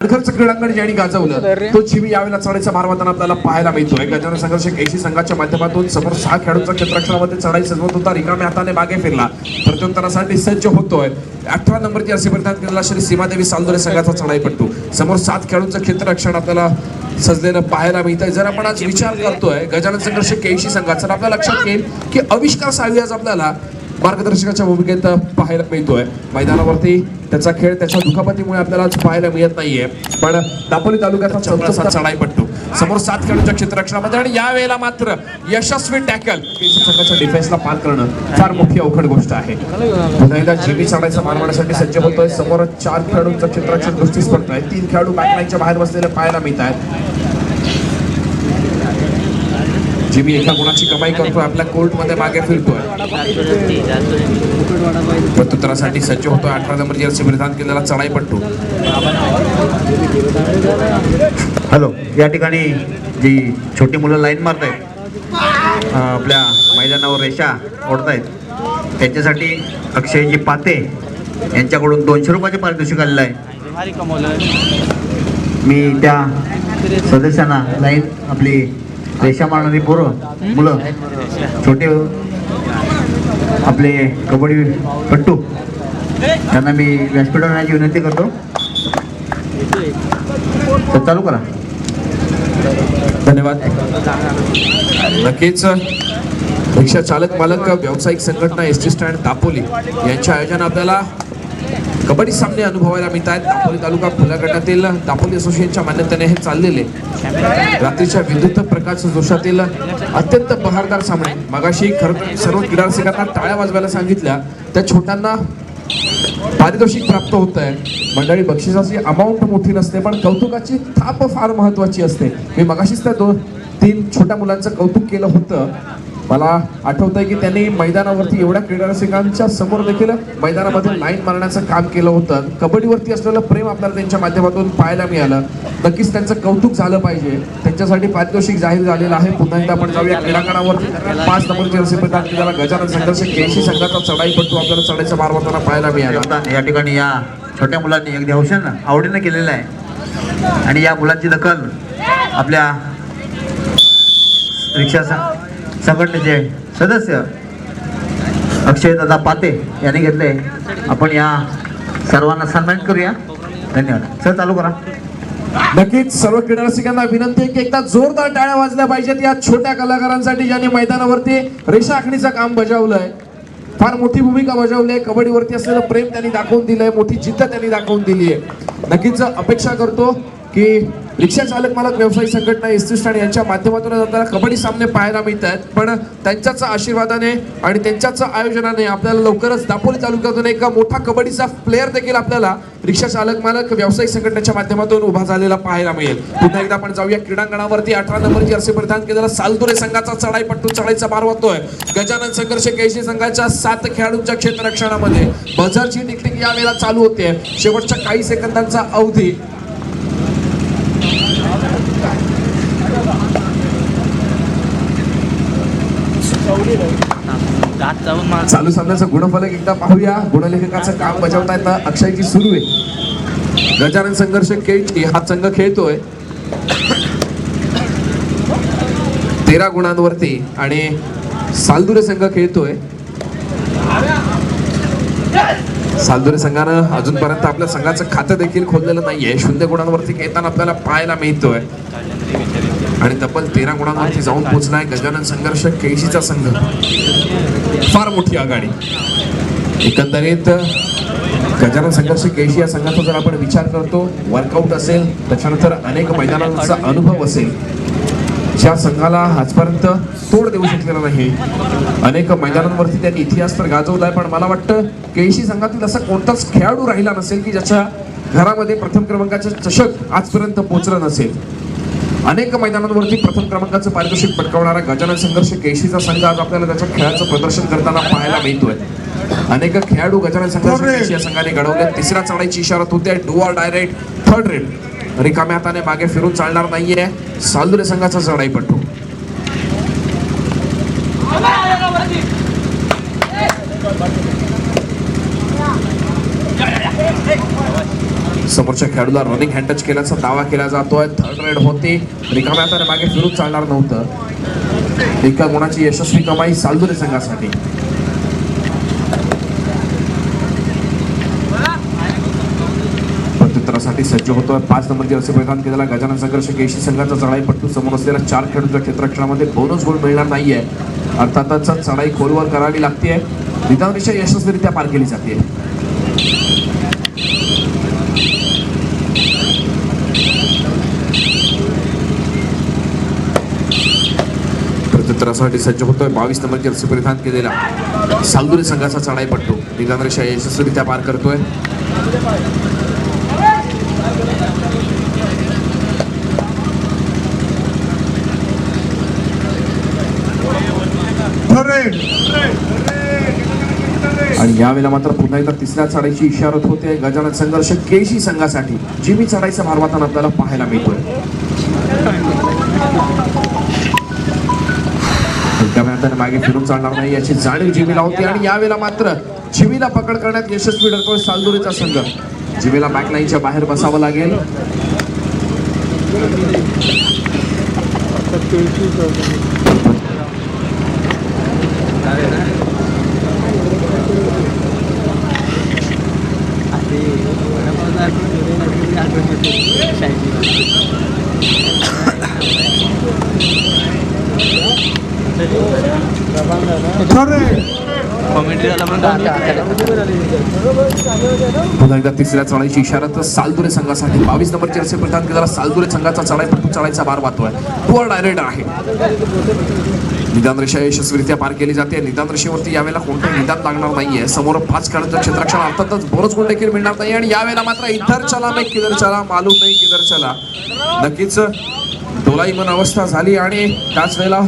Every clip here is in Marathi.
खर्च क्रीडांगण ज्यांनी गाजवलं तो चिवी यावेळेला चढाईचा मारवाताना आपल्याला पाहायला मिळतोय गजानन संघर्ष केशी संघाच्या माध्यमातून समोर सहा खेळाडूंचा क्षेत्ररक्षणामध्ये चढाई सजवत होता. रिकाम्या हाताने मागे फिरला. प्रत्युत्तरासाठी सज्ज होतोय. अठरा नंबरची असे परिधान केलेला श्री सीमादेवी सालदोरे संघाचा चढाईपट्टू समोर सात खेळाडूंचं क्षेत्ररक्षण आपल्याला सजलेलं पाहायला मिळतंय. जर आपण आज विचार करतोय गजानन संघर्ष केशी संघाचा आपल्या लक्षात येईल की अविष्कार साळवी आज आपल्याला मार्गदर्शकाच्या भूमिकेत पाहायला मिळतोय. मैदानावरती त्याचा खेळ त्याच्या दुखापतीमुळे आपल्याला पाहायला मिळत नाहीये. पण दापोली तालुक्याचा चढाई पडतो समोर सात खेळाडूंच्या क्षेत्ररक्षणामध्ये आणि या वेळेला मात्र यशस्वी टॅकल. संघाच्या डिफेन्सला पार करणं फार मोठी अवघड गोष्ट आहे. पुन्हा एकदा जिमी चढायचा सज्ज होतोय. समोर चार खेळाडूंचं क्षेत्ररक्षण दृष्टीस पडतोय. तीन खेळाडू बॅकलाईनच्या बाहेर बसलेले पाहायला मिळत आहेत जिमी एका गुणाची कमाई करतोय आपल्या कोर्टमध्ये मागे फिरतोय. प्रत्युत्तरासाठी सज्ज होतोय अठरा नंबर जर्सी परिधान केलेला चढाईपट्टू हॅलो या ठिकाणी जी छोटी मुलं लाईन मारत आहेत आपल्या मैदानावर रेषा ओढतायत त्यांच्यासाठी अक्षयजी पाते यांच्याकडून दोनशे रुपयाचे पारितोषिक आलेलं आहे. मी त्या सदस्यांना लाईन आपली रेषा मारणारी पोरं मुलं छोटे आपले कबड्डी पट्टू त्यांना मी व्यासपीठावर येण्याची विनंती करतो. तर चालू करा. धन्यवाद. नक्कीच रिक्षा चालक मालक व्यावसायिक संघटना एस टी स्टँड दापोली यांच्या आयोजन आपल्याला कबड्डी सामने अनुभवायला मिळत आहेत दापोली तालुका खुल्या गटातील दापोली असोसिएशनच्या मान्यतेने हे चाललेले. रात्रीच्या विद्युत प्रकाश जोशातील अत्यंत बहारदार सामने. मगाशी खरं सर्व क्रीडारसिकांना टाळ्या वाजवायला सांगितल्या. त्या छोट्यांना पारितोषिक प्राप्त होत आहे मंडळी बक्षिसाची अमाऊंट मोठी नसते पण कौतुकाची थाप फार महत्वाची असते. मी मगाशीच त्या दोन तीन छोट्या मुलांचं कौतुक केलं होतं. मला आठवत आहे की त्यांनी मैदानावरती एवढ्या क्रीडारसिकांच्या समोर देखील मैदानामध्ये लाईन मारण्याचं काम केलं होतं. कबड्डीवरती असलेलं प्रेम आपल्याला त्यांच्या माध्यमातून पाहायला मिळालं. नक्कीच त्यांचं कौतुक झालं पाहिजे. त्यांच्यासाठी पारितोषिक जाहीर झालेलं आहे. पुन्हा एकदा आपण जाऊया क्रीडांगणावरती. पाच नंबरचे रसी प्रदान गजानन संघर्ष केशी संघाचा चढाईपट्टू आपल्याला चढाईचा मार मारताना पाहायला मिळाला. या ठिकाणी या छोट्या मुलांनी अगदी हौशानं आवडीनं केलेलं आहे. आणि या मुलांची दखल आपल्या रिक्षा संघटनेचे सदस्य अक्षय दादा पाते यांनी घेतले. आपण या सर्वांना सन्मान करूया. धन्यवाद. सर चालू करा. नक्कीच सर्व क्रीडा रसिकांना विनंती आहे की एकदा जोरदार टाळ्या वाजल्या पाहिजेत. या छोट्या कलाकारांसाठी ज्यांनी मैदानावरती रेषा आखणीचं काम बजावलंय फार मोठी भूमिका बजावली आहे. कबड्डीवरती असलेलं प्रेम त्यांनी दाखवून दिलंय मोठी जिद्द त्यांनी दाखवून दिली आहे नक्कीच अपेक्षा करतो की रिक्षा चालक मालक व्यवसाय संघटना एस टी स्टँड यांच्या माध्यमातून आपल्याला कबड्डी सामने पाहायला मिळत आहेत पण त्यांच्याच आशीर्वादाने आणि त्यांच्याच आयोजनाने आपल्याला लवकरच दापोली तालुक्यातून एक मोठा कबड्डीचा प्लेअर देखील आपल्याला रिक्षा चालक मालक व्यावसायिक संघटनेच्या माध्यमातून उभा झालेला पाहायला मिळेल. पुन्हा एकदा आपण जाऊया क्रीडांगणावरती. अठरा नंबरची असे परिधान केलेला सालदुरे संघाचा चढाई पट्टू चढाईचा मार वाहतोय. गजानन संघर्ष केशी संघाच्या सात खेळाडूंच्या क्षेत्ररक्षणामध्ये. बझरची टिकटिक यावेळेला चालू होते. शेवटच्या काही सेकंदांचा अवधी दात जाऊन चालू सामन्याचं गुणफलक एकदा पाहूया. गुणलेखकाचं काम बजावता येतं अक्षयची सुरू आहे. गजानन संघर्ष केळची हा संघ खेळतोय. तेरा गुणांवरती आणि सालदुरे संघ खेळतोय. सालदुरे संघानं अजूनपर्यंत आपल्या संघाचं खातं देखील खोललेलं नाहीये. शून्य गुणांवरती खेळताना आपल्याला पाहायला मिळतोय. आणि तब्बल तेरा गुणांवरती जाऊन पोचलाय गजानन संघर्ष केळशीचा संघ. फार मोठी आघाडी. एकंदरीत गजानन संघर्ष केशी या संघाचा जर आपण विचार करतो वर्कआउट असेल त्याच्यानंतर अनेक मैदानांचा अनुभव असेल ज्या संघाला आजपर्यंत तोड देऊ शकलेला नाही. अनेक मैदानांवरती त्यांनी इतिहास तर गाजवलाय पण मला वाटतं केशी संघातील असा कोणताच खेळाडू राहिला नसेल की ज्याच्या घरामध्ये प्रथम क्रमांकाचं चषक आजपर्यंत पोचलं नसेल. अनेक मैदानांवरती प्रथम क्रमांकाचं पारितोषिक पटकावणारा गजानन संघर्ष केशीचा संघ आज आपल्याला त्याच्या खेळाचं प्रदर्शन करताना पाहायला मिळतोय. अनेक खेळाडू गजानन संघर्ष केशी या संघाने घडवले तिसऱ्या चढाईची इशारत होते. डुआर डायरेक्ट. थर्ड रेड रिकाम्या हाताने मागे फिरून चालणार नाहीये. सालदुरे संघाचा चढाईपट्टू समोरच्या खेळाडूला रनिंग हँड टच केल्याचा दावा केला जातोय. थर्ड रेड होते. रिकाम्या तर मागे फिरून चालणार नव्हतं. एका गुणाची यशस्वी कमाई सालदुरे संघासाठी. प्रत्युत्तरासाठी सज्ज होतोय. पाच नंबर असे मैदान केलेला गजानन संघर्ष केशी संघाचा चढाई पट्टू समोर असलेल्या चार खेळाडूंच्या क्षेत्रक्षणामध्ये बोनस गोल मिळणार नाहीये. अर्थातच चढाई खोलवर करावी लागते निदानरित्या यशस्वीरित्या पार केली जाते प्रत्युत्तरासाठी सज्ज होतोय. बावीस नंबर जर्सी परिधान केलेला सालदुरी संघाचा चढाई पट्टू निदानरित्या यशस्वीरित्या पार करतोय. आणि यावेळेला मात्र पुन्हा एकदा तिसऱ्या चढाईची इशारत होते. गजानन संघर्ष केशी संघासाठी. जिमी चढाईचा भारवाताना आपल्याला पाहायला मिळतोय. हलक्या हाताने मागे फिरून चालणार नाही याची जाणीव जिमीला होती आणि यावेळेला मात्र जिमीला पकड करण्यात यशस्वी ठरतोय सालदुरीचा संघ. जिमीला बॅकलाईनच्या बाहेर बसावं लागेल. पुन्हा एकदा तिसऱ्या चढाईची तर सालदुरे संघासाठी बावीस नंबर जसे प्रधान की केलेला सालदुरे संघाचा चढाई पट्टू चढाईचा भार वाहतोय. टूर डायरेक्ट आहे. निदान रेषा यशस्वीरित्या पार केली जाते. निदान रेषेवरती यावेळेला कोणतं निदान लागणार नाहीये. समोर पाच खेळाडूंचं क्षेत्ररक्षण अर्थातच बोनस गुण देखील मिळणार नाही. आणि यावेळेला मात्र इतर चला नाही किधर चला मालूम नाही किधर चला. नक्कीच डोलाईमन अवस्था झाली आणि त्याच वेळेला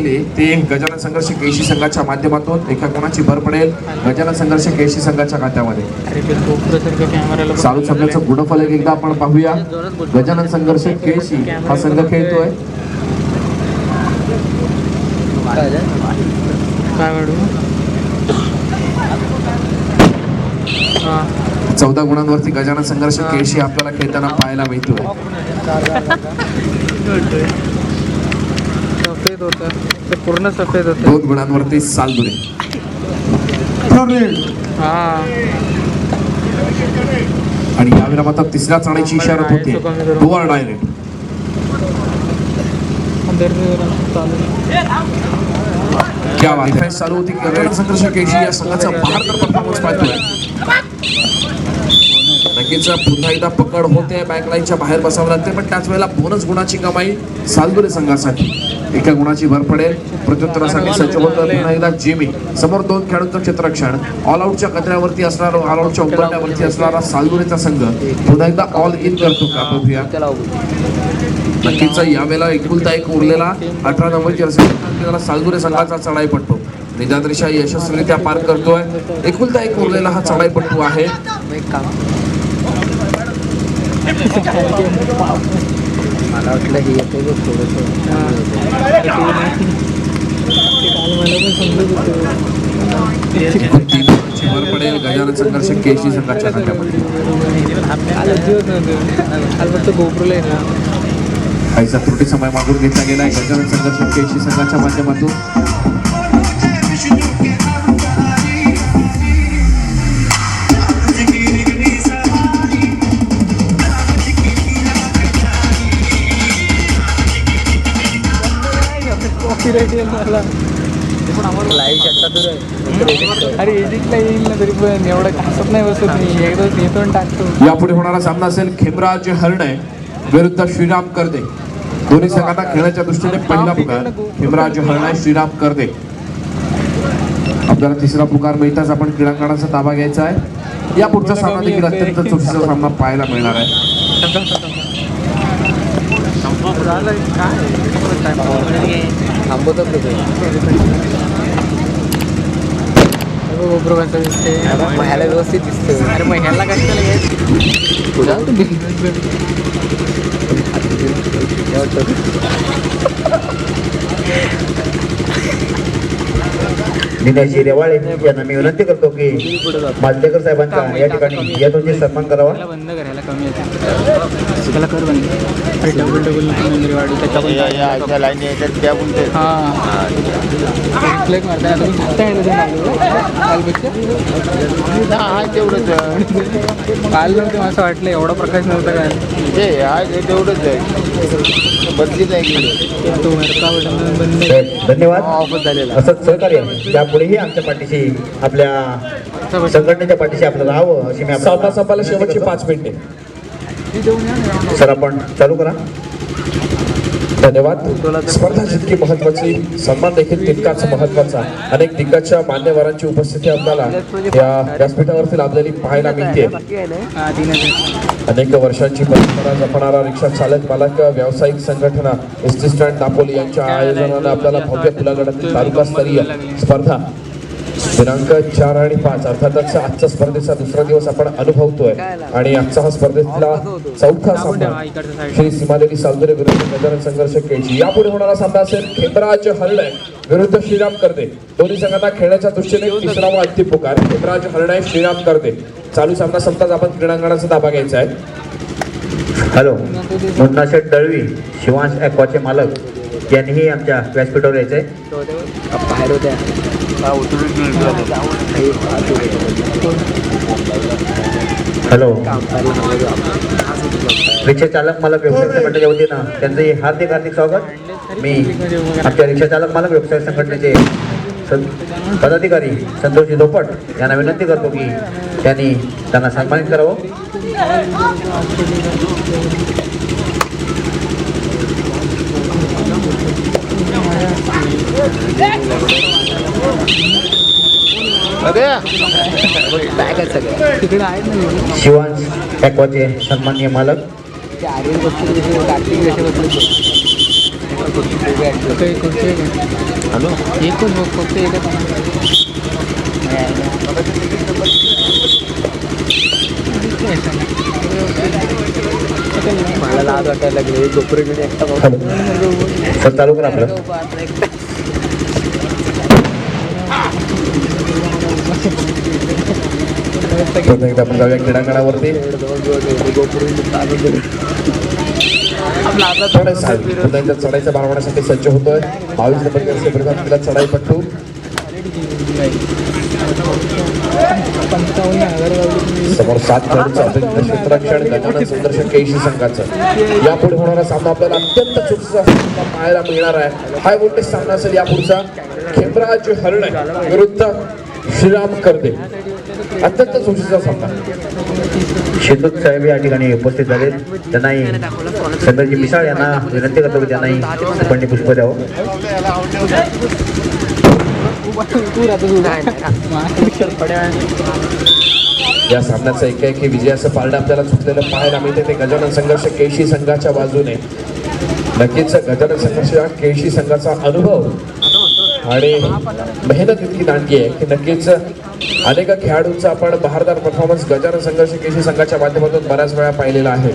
केली ते गजानन संघर्ष केशी संघाच्या माध्यमातून एका कोणाची भर पडेल? गजानन संघर्ष केशी संघाच्या खात्यामध्ये. चालू सामन्याचं गुणफलक एकदा आपण पाहूया. गजानन संघर्ष केशी हा संघ खेळतोय. चौदा गुणांवरती गजानन संघर्ष केशी आपल्याला खेळताना पाहायला मिळतोय. सफेद होतं. ते पूर्ण सफेद होतं. दोन गुणांवरती सालदुरे हा. आणि यावेळेला मात्र तिसऱ्या चढाईची इशारत होते. डायरेक्ट. क्या बात है. चालू होती संघर्ष केशी या संघाचा बहात्तर परफॉर्मन्स पाहतोय नक्कीच पुन्हा एकदा पकड होते बॅकलाईनच्या बाहेर बसावं लागते पण त्याच वेळेला बोनस गुणाची कमाई सालदुरे संघासाठी. एका गुणाची भर पडेल. प्रत्युत्तरासाठी सज्ज होतं पुन्हा एकदा जिमी. समोर दोन खेळाडूंचं क्षेत्ररक्षण. ऑल आउटच्या कचऱ्यावरती असणारा ऑल आउटच्या उंबरट्यावरती असणारा सालदुरेचा संघ पुन्हा एकदा ऑल इन करतो का? बघूया. नक्कीच यावेळेला एकुलता एक उरलेला अठरा नंबर जर्सी त्याला सालदुरे संघाचा चढाई पट्टू निदानरेषा यशस्वीरित्या पार करतोय. एकुलता एक उरलेला हा चढाई पट्टू आहे. मला वाटलं हे येते बघ थोडंसं. एकूण तीन गुणांची भर पडेल गजानन संघर्ष केशी संघाच्या काल दिवस नव्हतं काल फक्त गोपुरला आहे ना काहीचा त्रुटी समय मागून घेतला गेला आहे. गजानन संघर्ष केशी संघाच्या माध्यमातून. येईल मला अरे एडिटला येईल ना तरी पण एवढं नाही बसत मी. एकदा येतो आणि टाकतो. यापुढे होणारा सामना असेल खेमराज हरणे विरुद्ध श्रीराम करदे. दोन्ही संघांना खेळण्याच्या दृष्टीने पहिला पुकार. खेमराज हरणे श्रीराम करदे. आपल्याला तिसरा पुकार मिळताच आपण क्रीडांगणाचा ताबा घ्यायचा आहे. या पुढचा सामना देखील अत्यंत चुकीचा सामना पाहायला मिळणार आहे. झालं काय थांबवतात गोपुर कसं दिसते ह्याला व्यवस्थित दिसतं अरे मग ह्याला कशाला घ्यायचं तुला दिनेश रेवाळे यांना मी विनंती करतो की माजलेकर साहेबांचा या ठिकाणी या दोनचे सन्मान करावा. बंद कर ह्याला कमी येते. त्याला कर अरे डबल डबल मेमरी वाढू त्याच्या लाईन त्या बोलते हां. क्लिक मारताना तुम्ही हा तेवढंच काल नव्हते मला असं वाटलं एवढा प्रकाश नव्हता काय ते आज तेवढंच आहे. बदली नाही तो वरचा बटन बंद धन्यवाद. असंच सहकार्य. यापुढेही आमच्या पाठीशी आपल्या संघटनेच्या पाठीशी आपलं राहावं अशी मी संपायला शेवटची पाच मिनिटे. सर आपण चालू करा. धन्यवाद. स्पर्धा जितकी महत्वाची सन्मान देखील तितकाच महत्त्वाचा अनेक दिग्गजच्या मान्यवरांची उपस्थिती आपल्याला या व्यासपीठावरती लाभलेली पाहायला मिळते. अनेक वर्षांची परंपरा जपणारा रिक्षा चालक मालक व्यावसायिक संघटना एस टी स्टँड दापोली यांच्या आयोजनानं आपल्याला भव्य खुलागडातील तालुकास्तरीय स्पर्धा दिनांक चार आणि पाच अर्थातच आजच्या स्पर्धेचा दुसरा दिवस आपण अनुभवतोय. आणि आजचा हा स्पर्धेतला चौथा सामना श्री सीमादेवी सालदरे विरुद्ध गजानन संघर्ष केळची यापुढे होणारा सामना असेल खेमराज हरणे विरुद्ध श्रीराम करते दोन्ही संघांना खेळण्याच्या दृष्टीने तिसरा व अंतिम पुकार खेमराज हरणे श्रीराम करते चालू सामना संपताच आपण क्रीडांगणाचा ताबा घ्यायचा आहे. हॅलो मुन्नाशेठ दळवी शिवांश ॲक्वाचे मालक. यांनीही आमच्या व्यासपीठावर यायचंय. बाहेर होत्या. हॅलो. रिक्षा चालक मालक व्यवसाय संघटनेच्या वतीनं त्यांचे हार्दिक हार्दिक स्वागत. मी आमच्या रिक्षा चालक मालक व्यवसाय संघटनेचे सं- पदाधिकारी संतोषजी धोपट यांना विनंती करतो की त्यांनी त्यांना सन्मानित करावं बॅगच सगळ्या तिकडे आहेत ना एवढे. शिवांश ॲक्वाचे सन्माननीय मालक ते आर्यन बसले कसे कार्तिक कसे बसले काही खुर्ची आहे का? एकच बघ फक्त एकच आहे. मला लाज वाटायला लागले गोपुरे घेऊन एकटा हॅलो चालू करा आपलं पुन्हा एकदा आपण जाऊया क्रीडांगणावरती. थोडं साल. पुन्हा एकदा चढाईच्या बारवण्यासाठी सज्ज होतोय. बावीस नंबर परिधान केला चढाई पट्टू. समोर सात क्षेत्ररक्षण गजानन संदर्शन केशी संघाचं. यापुढे होणारा सामना आपल्याला अत्यंत चुकीचा सामना पाहायला मिळणार आहे. हाय व्होल्टेज सामना असेल यापुढचा. खेमराज हरणे विरुद्ध श्रीराम करदे. अत्यंत चुकीचा सामना शेतक साहेब या ठिकाणी उपस्थित झाले. त्यांनाही संदरजी मिसाळ यांना विनंती करतो की त्यांनाही पण पुष्प द्यावं. या राहतो एक या सामन्याचं एकाएकी विजयाचं पारडं आपल्याला सुटलेलं पाहायला मिळते. ते गजानन संघर्ष केशी संघाच्या बाजूने. नक्कीच गजानन संघर्ष हा केशी संघाचा अनुभव आणि मेहनत इतकी दांडगी आहे की नक्कीच अनेक खेळाडूंचा आपण बहारदार परफॉर्मन्स गजानन संघर्ष केशी संघाच्या माध्यमातून बऱ्याच वेळा पाहिलेला आहे.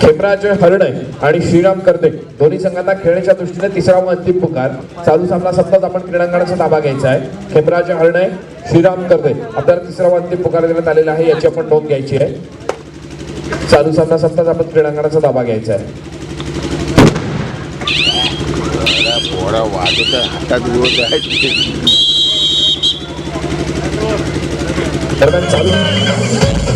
खेमराज हरणे आणि श्रीराम कर्दे दोन्ही संघांना खेळण्याच्या दृष्टीने तिसरा व अंतिम पुकार. चालू सामना सप्ताह आपण क्रीडांगणाचा ताबा घ्यायचा आहे. खेमराज हरणे श्रीराम कर्दे आपल्याला तिसरा व अंतिम पुकार देण्यात आलेला आहे याची आपण नोंद घ्यायची आहे. चालू सामना सप्ताह आपण क्रीडांगणाचा ताबा घ्यायचा आहे. दरम्यान चालू.